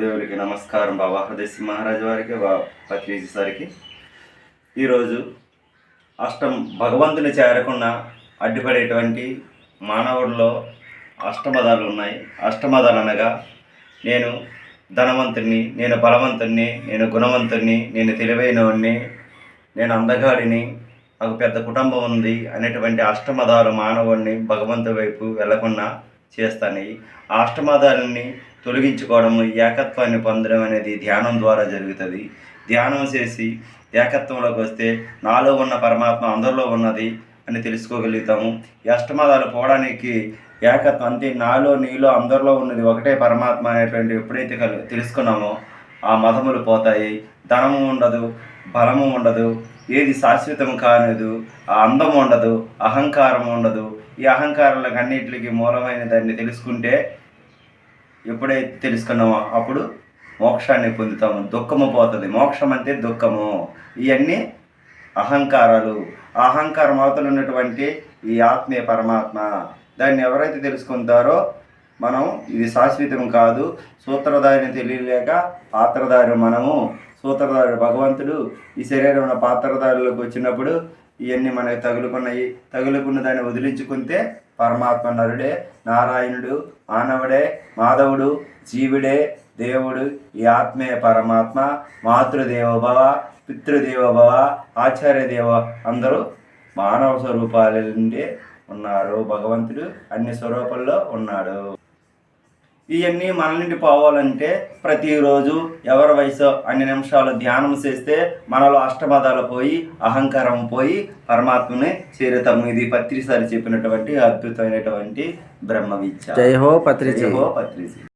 గురుదేవుడికి నమస్కారం బాబా హృదయశ్రీ మహారాజు వారికి బా- పత్రిజీ సారికి. ఈరోజు అష్టం భగవంతుని చేరకుండా అడ్డుపడేటువంటి మానవుడిలో అష్టమదాలు ఉన్నాయి. అష్టమదాలు అనగా నేను ధనవంతుడిని నేను బలవంతుడిని నేను గుణవంతుడిని నేను తెలివైనవాడిని నేను అందగాడిని నాకు పెద్ద కుటుంబం ఉంది అనేటువంటి అష్టమదాలు మానవుడిని భగవంతు వైపు వెళ్ళకుండా చేస్తాయి ఆ అష్టమదాలని తొలగించుకోవడం ఏకత్వాన్ని పొందడం అనేది ధ్యానం ద్వారా జరుగుతుంది. ధ్యానం చేసి ఏకత్వంలోకి వస్తే నాలో ఉన్న పరమాత్మ అందరిలో ఉన్నది అని తెలుసుకోగలుగుతాము. అష్టమాదాలు పోవడానికి ఏకత్వం అంటే నాలో నీలో అందరిలో ఉన్నది ఒకటే పరమాత్మ అనేటువంటి ఎప్పుడైతే కలు తెలుసుకున్నామో ఆ మతములు పోతాయి. ధనము ఉండదు బలము ఉండదు ఏది శాశ్వతం కానిదు ఆ అందం ఉండదు అహంకారం ఉండదు. ఈ అహంకారాలకు అన్నింటికి మూలమైన దాన్ని తెలుసుకుంటే ఎప్పుడైతే తెలుసుకున్నామో అప్పుడు మోక్షాన్ని పొందుతాము. దుఃఖము పోతుంది. మోక్షం అంటే దుఃఖము. ఇవన్నీ అహంకారాలు. ఆ అహంకారం అవతల ఉన్నటువంటి ఈ ఆత్మీయ పరమాత్మ. దాన్ని ఎవరైతే తెలుసుకుంటారో మనం ఇది శాశ్వతం కాదు. సూత్రధారిని తెలియలేక పాత్రధారి మనము. సూత్రధారుడు భగవంతుడు ఈ శరీరంలో పాత్రధారులకు వచ్చినప్పుడు ఇవన్నీ మనకి తగులుకున్నాయి. తగులుకున్న దాన్ని వదిలించుకుంటే పరమాత్మ నరుడే నారాయణుడు మానవుడే మాధవుడు జీవుడే దేవుడు ఈ ఆత్మే పరమాత్మ మాతృదేవోభవ పితృదేవోభవ ఆచార్య దేవ అందరూ మానవ స్వరూపాల నుండి ఉన్నారు. భగవంతుడు అన్ని స్వరూపంలో ఉన్నాడు. ఇవన్నీ మన నుండి పోవాలంటే ప్రతిరోజు ఎవరి వయసు అన్ని నిమిషాలు ధ్యానం చేస్తే మనలో అష్టమదాలు పోయి అహంకారం పోయి పరమాత్మని చేరుతాము ఇది పత్రిసారి చెప్పినటువంటి అద్భుతమైనటువంటి బ్రహ్మ విద్య. జై హో పత్రిజీ. జై హో పత్రిజీ.